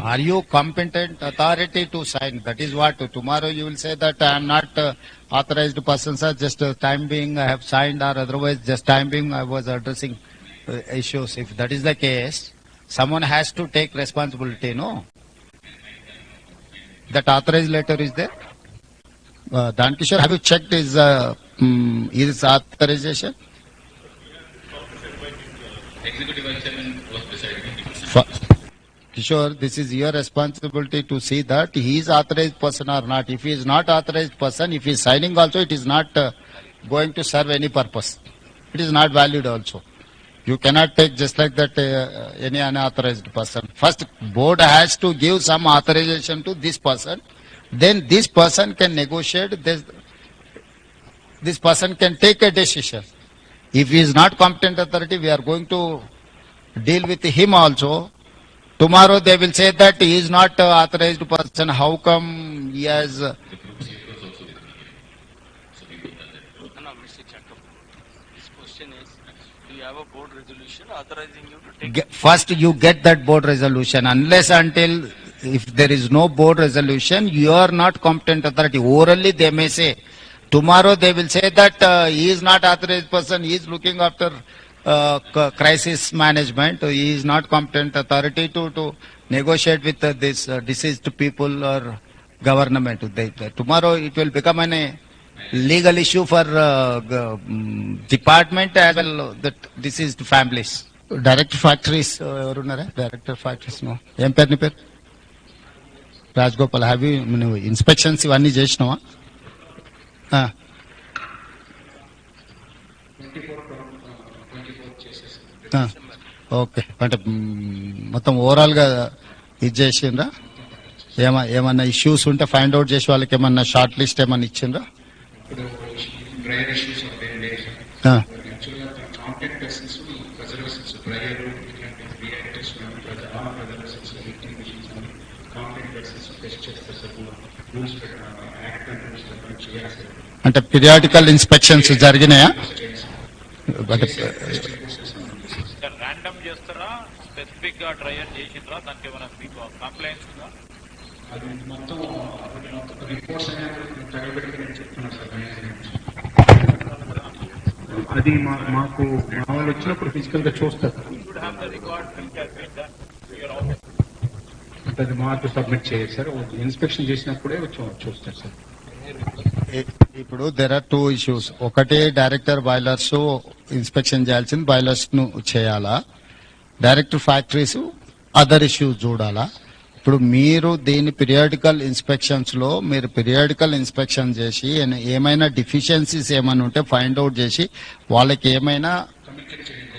Are you competent authority to sign? That is what, tomorrow you will say that I am not uh, authorized person, sir, just uh, time being I have signed or otherwise just time being I was addressing uh, issues. If that is the case, someone has to take responsibility, no? That authorized letter is there? Uh, Dan Kishore, have you checked his, uh, mm, his authorization? Executive Vice Chairman was. Kishore, this is your responsibility to see that he is authorized person or not. If he is not authorized person, if he is signing also, it is not uh, going to serve any purpose. It is not valid also. You cannot take just like that uh, any unauthorized person. First, board has to give some authorization to this person. Then this person can negotiate. This, this person can take a decision. If he is not competent authority, we are going to deal with him also. Tomorrow they will say that he is not uh, authorized person. How come he has? uh, No, Mr. Chakam. This question is, do you have a board resolution authorizing you to First, you get that board resolution. Unless until if there is no board resolution, you are not competent authority. Orally, they may say. Tomorrow they will say that uh, he is not authorized person. He is looking after crisis management. He is not competent authority to to negotiate with uh, this uh, deceased people or government. They, they- tomorrow it will become an a legal issue for uh, mm, department as well that deceased families. Director factories ఎవరున్నారా director factories ఏం పేరు నీ పేరు Rajagopal have నువ్వు inspections ఇవన్నీ చేసినావా okay. అంటే మొత్తం ఓవరాల్గా ఇది చేసిండ్రా? ఏమన్నా ఏమన్నా ఇష్యూస్ ఉంటే ఫైండ్ అవుట్ చేసి వాళ్ళకి ఏమన్నా షార్ట్ లిస్ట్ ఏమన్నా ఇచ్చిండ్రా? అంటే పీరియాడికల్ ఇన్స్పెక్షన్స్ జరిగినాయా? అంటే ర్యాండమ్ చేస్తారా? స్పెసిఫిక్గా ట్రయల్ చేసిండ్రా? దానికి ఏమైనా మీకు కంప్లైంట్స్ ఉందా? అది మొత్తం రిపోర్ట్స్ అది మాకు మా వాళ్ళు వచ్చినప్పుడు ఫిజికల్గా చూస్తారు. అది మాకు సబ్మిట్ చేయాలి సార్ ఇన్స్పెక్షన్ చేసినప్పుడే వచ్చి చూస్తారు సార్ ఇప్పుడు దెర్ ఆర్ టూ ఇష్యూస్ ఒకటి డైరెక్టర్ బాయిలర్స్ ఇన్స్పెక్షన్ చేయాల్సింది. బాయిలర్స్ను చేయాలా? డైరెక్టర్ ఫ్యాక్టరీస్ అదర్ ఇష్యూస్ చూడాలా? ఇప్పుడు మీరు దీని పీరియాడికల్ ఇన్స్పెక్షన్స్లో మీరు పీరియాడికల్ ఇన్స్పెక్షన్ చేసి ఏమైనా డిఫిషియన్సీస్ ఏమైనా ఉంటే ఫైండ్ అవుట్ చేసి వాళ్ళకి ఏమైనా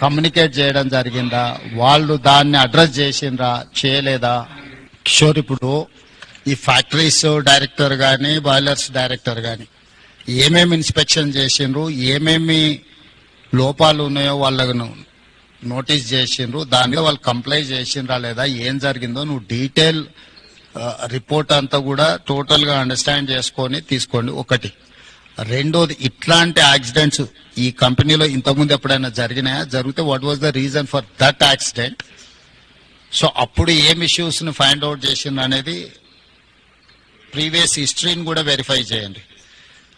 కమ్యూనికేట్ చేయడం జరిగిందా? వాళ్ళు దాన్ని అడ్రస్ చేసిండ్రా? చేయలేదా? కిషోర్ ఇప్పుడు ఈ ఫ్యాక్టరీస్ డైరెక్టర్ కానీ బాయిలర్స్ డైరెక్టర్ కానీ ఏమేమి ఇన్స్పెక్షన్ చేసిండ్రు? ఏమేమి లోపాలు ఉన్నాయో వాళ్ళను నోటీస్ చేసిండ్రు. దానిలో వాళ్ళు కంప్లైంట్ చేసిండ్రా లేదా ఏం జరిగిందో నువ్వు డీటెయిల్ రిపోర్ట్ అంతా కూడా టోటల్గా అండర్స్టాండ్ చేసుకొని తీసుకోండి. ఒకటి. రెండోది ఇట్లాంటి యాక్సిడెంట్స్ ఈ కంపెనీలో ఇంతకుముందు ఎప్పుడైనా జరిగినాయా? జరిగితే what was the reason for that accident so అప్పుడు ఏం ఇష్యూస్ని ఫైండ్ అవుట్ చేసింది అనేది ప్రీవియస్ హిస్టరీని కూడా వెరిఫై చేయండి.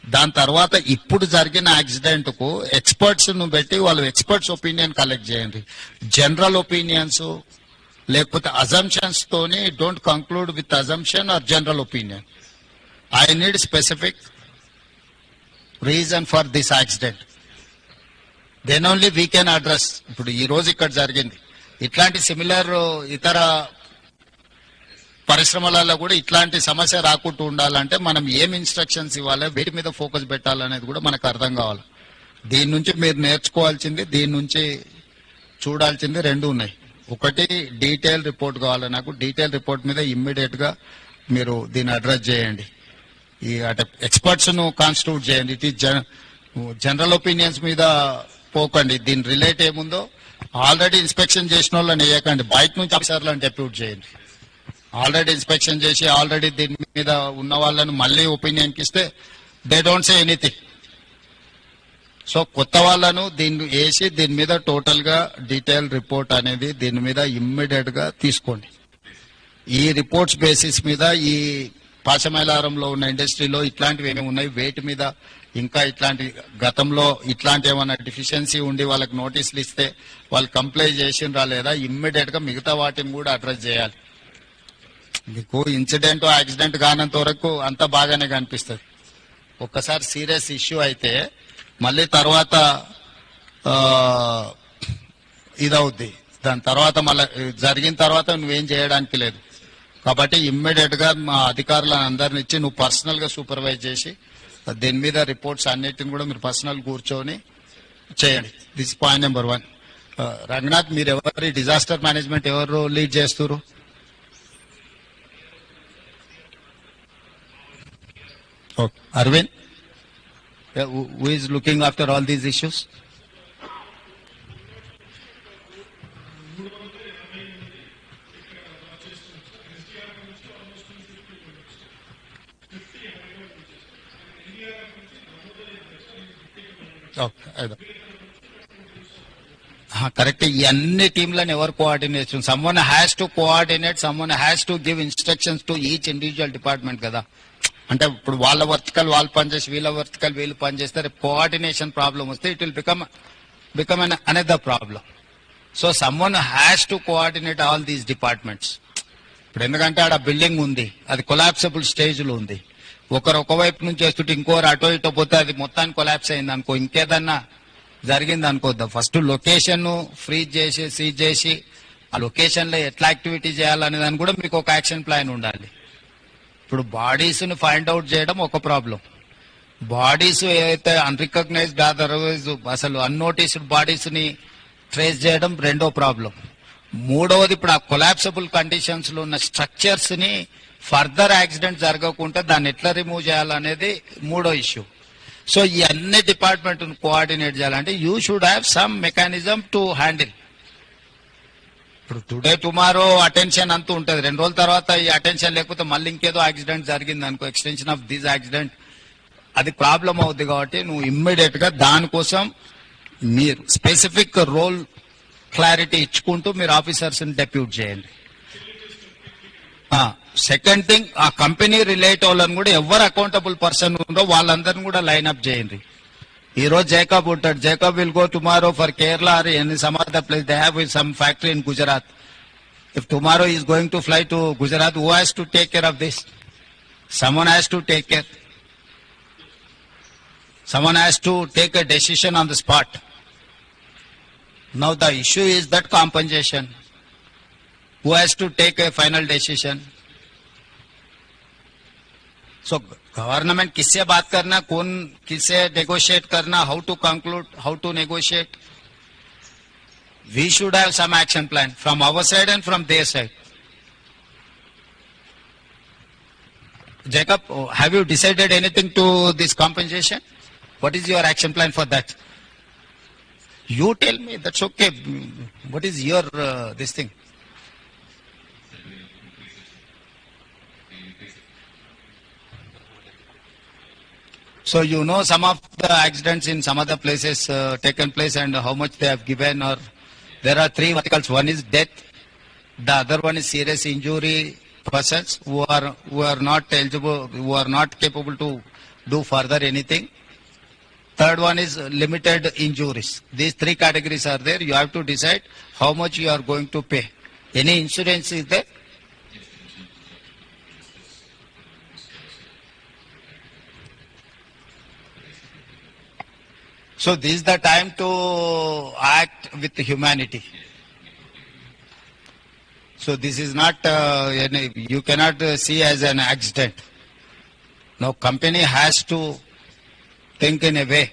దాని తర్వాత ఇప్పుడు జరిగిన యాక్సిడెంట్కు ఎక్స్పర్ట్స్ను పెట్టి వాళ్ళు ఎక్స్పర్ట్స్ ఒపీనియన్ కలెక్ట్ చేయండి. జనరల్ ఒపీనియన్స్ లేకపోతే అజంప్షన్స్ తోని don't conclude with assumption or general opinion I need specific reason for this accident then only we can address ఇప్పుడు ఈ రోజు ఇక్కడ జరిగింది. ఇట్లాంటి సిమిలర్ ఇతర పరిశ్రమలలో కూడా ఇట్లాంటి సమస్య రాకుండా ఉండాలంటే మనం ఏం ఇన్స్ట్రక్షన్స్ ఇవ్వాలి వీటి మీద ఫోకస్ పెట్టాలనేది కూడా మనకు అర్థం కావాలి. దీని నుంచి మీరు నేర్చుకోవాల్సింది దీని నుంచి చూడాల్సింది రెండు ఉన్నాయి. ఒకటి డీటెయిల్ రిపోర్ట్ కావాలి నాకు. డీటెయిల్ రిపోర్ట్ మీద ఇమ్మీడియట్గా మీరు దీన్ని అడ్రస్ చేయండి. ఈ అంటే ఎక్స్పర్ట్స్ను కాన్స్టిట్యూట్ చేయండి. ఇట్ జనరల్ ఒపీనియన్స్ మీద పోకండి. దీని రిలేట్ ఏముందో ఆల్రెడీ ఇన్స్పెక్షన్ చేసిన వాళ్ళని వేయకండి. బయట నుంచి ఆఫీసర్లను డెప్యూట్ చేయండి. ఆల్రెడీ ఇన్స్పెక్షన్ చేసి ఆల్రెడీ దీని మీద ఉన్న వాళ్ళని మళ్ళీ ఒపీనియన్కి ఇస్తే they don't say anything so కొత్త వాళ్ళను దీన్ని వేసి దీని మీద టోటల్గా డీటెయిల్ రిపోర్ట్ అనేది దీని మీద ఇమ్మీడియట్గా తీసుకోండి. ఈ రిపోర్ట్స్ బేసిస్ మీద ఈ పాశమైలారంలో ఉన్న ఇండస్ట్రీలో ఇట్లాంటివి ఏమేమి ఉన్నాయి? వేటి మీద ఇంకా ఇట్లాంటి గతంలో ఇట్లాంటి ఏమైనా డిఫిషియన్సీ ఉండి వాళ్ళకి నోటీసులు ఇస్తే వాళ్ళు కంప్లైంట్ చేసిండ్రా లేదా? ఇమ్మీడియట్గా మిగతా వాటిని కూడా అడ్రస్ చేయాలి. మీకు ఇన్సిడెంట్ యాక్సిడెంట్ కానంత వరకు అంతా బాగానే కనిపిస్తుంది. ఒక్కసారి సీరియస్ ఇష్యూ అయితే మళ్ళీ తర్వాత ఇదవుద్ది. దాని తర్వాత మళ్ళీ జరిగిన తర్వాత నువ్వేం చేయడానికి లేదు. కాబట్టి ఇమ్మీడియట్గా మా అధికారులను అందరిని ఇచ్చి నువ్వు పర్సనల్గా సూపర్వైజ్ చేసి దీని మీద రిపోర్ట్స్ అన్నిటిని కూడా మీరు పర్సనల్ కూర్చొని చేయండి. This point number one Ranganath మీరు ఎవరి డిజాస్టర్ మేనేజ్మెంట్ ఎవరు లీడ్ చేస్తారు Okay. Arvind, Yeah, who who is looking after all these issues? Okay, either. Correct ఈ అన్ని టీంలను ఎవరు coordination someone has to coordinate someone has to give instructions to each individual department కదా అంటే ఇప్పుడు వాళ్ళ వర్తికల్ వాళ్ళు పనిచేసి వీళ్ళ వర్తికల్ వీళ్ళు పనిచేస్తే రేపు కోఆర్డినేషన్ ప్రాబ్లం వస్తే it will become become an another problem so someone has to coordinate all these departments ఇప్పుడు ఎందుకంటే ఆడ బిల్డింగ్ ఉంది అది కొలాప్సబుల్ స్టేజ్లో ఉంది. ఒకరు ఒకవైపు నుంచి వస్తుంటే ఇంకోరు అటో ఇటో పోతే అది మొత్తానికి కొలాప్స్ అయింది అనుకో ఇంకేదన్నా జరిగింది అనుకోద్దాం ఫస్ట్ లొకేషన్ ఫ్రీజ్ చేసి సీజ్ చేసి ఆ లొకేషన్లో ఎట్లా యాక్టివిటీ చేయాలనే దాని కూడా మీకు ఒక యాక్షన్ ప్లాన్ ఉండాలి. ఇప్పుడు బాడీస్ని ఫైండ్ అవుట్ చేయడం ఒక ప్రాబ్లం బాడీస్ ఏదైతే అన్రికగ్నైజ్డ్ అదర్వైజ్ అసలు అన్నోటీస్డ్ బాడీస్ని ట్రేస్ చేయడం రెండో ప్రాబ్లం మూడవది ఇప్పుడు ఆ కొలాప్సబుల్ కండిషన్స్లో ఉన్న స్ట్రక్చర్స్ని ఫర్దర్ యాక్సిడెంట్ జరగకుండా దాన్ని ఎట్లా రిమూవ్ చేయాలనేది మూడో ఇష్యూ సో ఈ అన్ని డిపార్ట్మెంట్ కోఆర్డినేట్ చేయాలంటే you should have some mechanism to handle ఇప్పుడు టుడే టుమారో అటెన్షన్ అంతా ఉంటుంది. రెండు రోజుల తర్వాత ఈ అటెన్షన్ లేకపోతే మళ్ళీ ఇంకేదో యాక్సిడెంట్ జరిగింది అనుకో ఎక్స్టెన్షన్ ఆఫ్ దిస్ యాక్సిడెంట్. అది ప్రాబ్లం అవుద్ది కాబట్టి నువ్వు ఇమ్మీడియట్గా దానికోసం మీరు స్పెసిఫిక్ రోల్ క్లారిటీ ఇచ్చుకుంటూ మీరు ఆఫీసర్స్ని డెప్యూట్ చేయండి సెకండ్ థింగ్ ఆ కంపెనీ రిలేట్ వాళ్ళని కూడా ఎవరు అకౌంటబుల్ పర్సన్ ఉందో వాళ్ళందరిని కూడా లైన్ అప్ చేయండి. ఈ రోజు జేకబ్ ఉంటాడు Jacob will go tomorrow for Kerala or any some other place they have some factory in Gujarat if tomorrow is going to fly to Gujarat who has to take care of this someone has to take care someone has to take a decision on the spot now the issue is that compensation who has to take a final decision so government किससे बात करना, कौन किससे negotiate करना how to conclude how to negotiate we should have some action plan from our side and from their side Jacob have you decided anything to this compensation what is your action plan for that you tell me that's okay what is your this thing So you know some of the accidents in some other places uh, taken place and how much they have given or there are three verticals. One is death, the other one is serious injury persons who are who are not eligible, who are not capable to do further anything. Third one is limited injuries. These three categories are there. You have to decide how much you are going to pay. Any insurance is there? So this is the time to act with humanity. So this is not, uh, you cannot uh, see as an accident. No, company has to think in a way.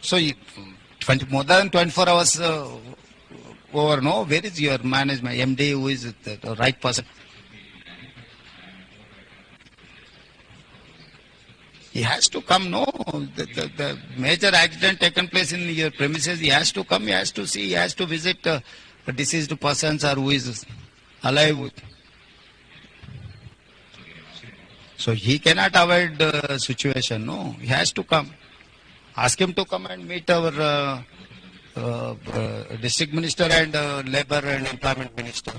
So 20, more than 24 hours uh, over, no, where is your management, MD, who is the right person? He has to come, no. The, the, the major accident taken place in your premises, he has to come, he has to see, he has to visit uh, deceased persons or who is alive. So he cannot avoid the situation, no. He has to come. Ask him to come and meet our uh, uh, uh, district minister and uh, labor and employment minister.